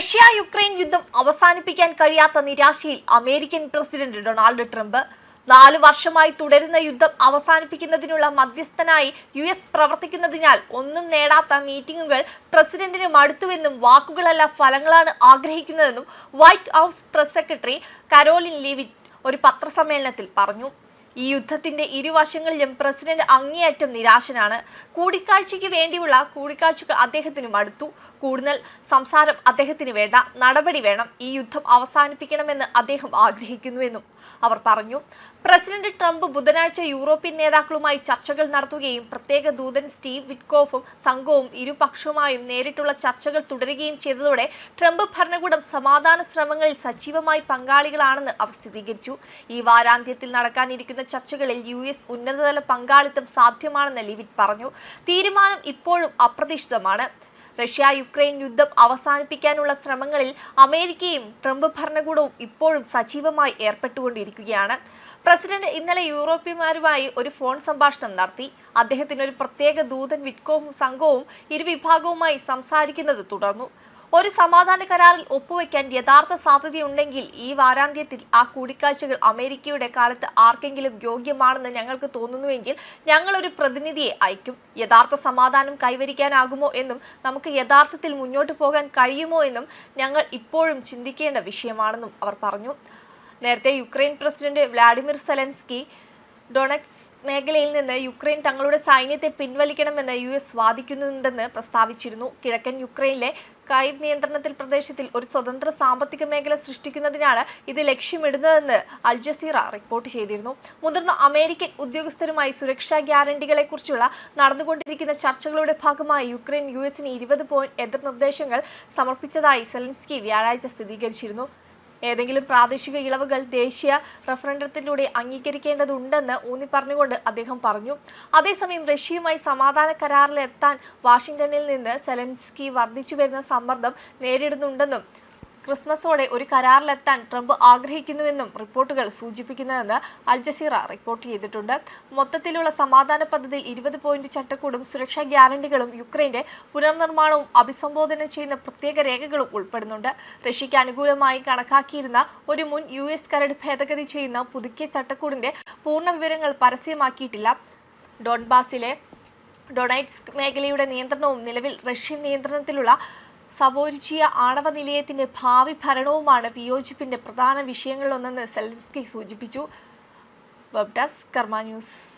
Russia Ukraine യുദ്ധം അവസാനിപ്പിക്കാൻ കഴിയാത്ത നിരാശയിൽ അമേരിക്കൻ പ്രസിഡന്റ് ഡൊണാൾഡ് ട്രംപ് നാല് വർഷമായി തുടരുന്ന യുദ്ധം അവസാനിപ്പിക്കുന്നതിനുള്ള മധ്യസ്ഥനായി യു എസ് പ്രവർത്തിക്കുന്നതിനാൽ ഒന്നും നേടാത്ത മീറ്റിംഗുകൾ പ്രസിഡന്റിന് മടുത്തുവെന്നും വാക്കുകളല്ല ഫലങ്ങളാണ് ആഗ്രഹിക്കുന്നതെന്നും White House press secretary Caroline Leavitt ഒരു പത്രസമ്മേളനത്തിൽ പറഞ്ഞു. ഈ യുദ്ധത്തിന്റെ ഇരുവശങ്ങളിലും പ്രസിഡന്റ് അങ്ങേയറ്റം നിരാശനാണ്. കൂടിക്കാഴ്ചയ്ക്ക് വേണ്ടിയുള്ള കൂടിക്കാഴ്ചകൾ അദ്ദേഹത്തിന് മടുത്തു കൂടുതൽ സംസാരം അദ്ദേഹത്തിന് വേണ്ട. നടപടി വേണം. ഈ യുദ്ധം അവസാനിപ്പിക്കണമെന്ന് അദ്ദേഹം ആഗ്രഹിക്കുന്നുവെന്നും അവർ പറഞ്ഞു. പ്രസിഡന്റ് ട്രംപ് ബുധനാഴ്ച യൂറോപ്യൻ നേതാക്കളുമായി ചർച്ചകൾ നടത്തുകയും പ്രത്യേക ദൂതൻ സ്റ്റീവ് വിറ്റ്കോഫും സംഘവും ഇരുപക്ഷവുമായും നേരിട്ടുള്ള ചർച്ചകൾ തുടരുകയും ചെയ്തതോടെ ട്രംപ് ഭരണകൂടം സമാധാന ശ്രമങ്ങളിൽ സജീവമായി പങ്കാളികളാണെന്ന് അവർ സ്ഥിരീകരിച്ചു. ഈ വാരാന്ത്യത്തിൽ നടക്കാനിരിക്കുന്ന ചർച്ചകളിൽ യു എസ് ഉന്നതതല പങ്കാളിത്തം സാധ്യമാണെന്ന് ലിവിറ്റ് പറഞ്ഞു. തീരുമാനം ഇപ്പോഴും അപ്രതീക്ഷിതമാണ്. റഷ്യ യുക്രൈൻ യുദ്ധം അവസാനിപ്പിക്കാനുള്ള ശ്രമങ്ങളിൽ അമേരിക്കയും ട്രംപ് ഭരണകൂടവും ഇപ്പോഴും സജീവമായി ഏർപ്പെട്ടുകൊണ്ടിരിക്കുകയാണ്. പ്രസിഡന്റ് ഇന്നലെ യൂറോപ്യന്മാരുമായി ഒരു ഫോൺ സംഭാഷണം നടത്തി. അദ്ദേഹത്തിന് ഒരു പ്രത്യേക ദൂതൻ വിറ്റ്കോവും സംഘവും ഇരുവിഭാഗവുമായി സംസാരിക്കുന്നത് തുടർന്നു. ഒരു സമാധാന കരാറിൽ ഒപ്പുവെക്കാൻ യഥാർത്ഥ സാധ്യതയുണ്ടെങ്കിൽ ഈ വാരാന്ത്യത്തിൽ ആ കൂടിക്കാഴ്ചകൾ അമേരിക്കയുടെ കാലത്ത് ആർക്കെങ്കിലും യോഗ്യമാണെന്ന് ഞങ്ങൾക്ക് തോന്നുന്നുവെങ്കിൽ ഞങ്ങൾ ഒരു പ്രതിനിധിയെ അയക്കും. യഥാർത്ഥ സമാധാനം കൈവരിക്കാനാകുമോ എന്നും നമുക്ക് യഥാർത്ഥത്തിൽ മുന്നോട്ട് പോകാൻ കഴിയുമോ എന്നും ഞങ്ങൾ ഇപ്പോഴും ചിന്തിക്കേണ്ട വിഷയമാണെന്നും അവർ പറഞ്ഞു. നേരത്തെ Ukraine president Vladimir Zelensky Donetsk മേഖലയിൽ നിന്ന് യുക്രൈൻ തങ്ങളുടെ സൈന്യത്തെ പിൻവലിക്കണമെന്ന് യു എസ് വാദിക്കുന്നുണ്ടെന്ന് പ്രസ്താവിച്ചിരുന്നു. കിഴക്കൻ യുക്രൈനിലെ കൈവ് നിയന്ത്രണത്തിൽ പ്രദേശത്തിൽ ഒരു സ്വതന്ത്ര സാമ്പത്തിക മേഖല സൃഷ്ടിക്കുന്നതിനാണ് ഇത് ലക്ഷ്യമിടുന്നതെന്ന് അൽജസീറ റിപ്പോർട്ട് ചെയ്തിരുന്നു. മുതിർന്ന അമേരിക്കൻ ഉദ്യോഗസ്ഥരുമായി സുരക്ഷാ ഗ്യാരണ്ടികളെക്കുറിച്ചുള്ള നടന്നുകൊണ്ടിരിക്കുന്ന ചർച്ചകളുടെ ഭാഗമായി യുക്രൈൻ യു എസിന് ഇരുപത് പോയിന്റ് എതിർ നിർദ്ദേശങ്ങൾ സമർപ്പിച്ചതായി സെലൻസ്കി വ്യാഴാഴ്ച സ്ഥിരീകരിച്ചിരുന്നു. ഏതെങ്കിലും പ്രാദേശിക ഇളവുകൾ ദേശീയ റഫറൻഡത്തിലൂടെ അംഗീകരിക്കേണ്ടതുണ്ടെന്ന് ഊന്നി പറഞ്ഞുകൊണ്ട് അദ്ദേഹം പറഞ്ഞു. അതേസമയം റഷ്യയുമായി സമാധാന കരാറിലെത്താൻ വാഷിംഗ്ടണിൽ നിന്ന് സെലൻസ്കി വർദ്ധിച്ചു വരുന്ന സമ്മർദ്ദം നേരിടുന്നുണ്ടെന്നും ക്രിസ്മസോടെ ഒരു കരാറിലെത്താൻ ട്രംപ് ആഗ്രഹിക്കുന്നുവെന്നും റിപ്പോർട്ടുകൾ സൂചിപ്പിക്കുന്നതെന്ന് അൽജസീറ റിപ്പോർട്ട് ചെയ്തിട്ടുണ്ട്. മൊത്തത്തിലുള്ള സമാധാന പദ്ധതിയിൽ ഇരുപത് പോയിന്റ് ചട്ടക്കൂടും സുരക്ഷാ ഗ്യാരണ്ടികളും യുക്രൈന്റെ പുനർനിർമ്മാണവും അഭിസംബോധന ചെയ്യുന്ന പ്രത്യേക രേഖകളും ഉൾപ്പെടുന്നുണ്ട്. റഷ്യയ്ക്ക് അനുകൂലമായി കണക്കാക്കിയിരുന്ന ഒരു മുൻ യു എസ് കരട് ഭേദഗതി ചെയ്യുന്ന പുതുക്കിയ ചട്ടക്കൂടിന്റെ പൂർണ വിവരങ്ങൾ പരസ്യമാക്കിയിട്ടില്ല. ഡോൺബാസിലെ ഡൊണൈറ്റ്സ് മേഖലയുടെ നിയന്ത്രണവും നിലവിൽ റഷ്യൻ നിയന്ത്രണത്തിലുള്ള സവോരിച്ചിയ ആണവ നിലയത്തിന്റെ ഭാവി ഭരണവുമാണ് വിയോജിപ്പിന്റെ പ്രധാന വിഷയങ്ങളിലൊന്നെന്ന് സെൽസ്കി സൂചിപ്പിച്ചു. Web desk Karma news.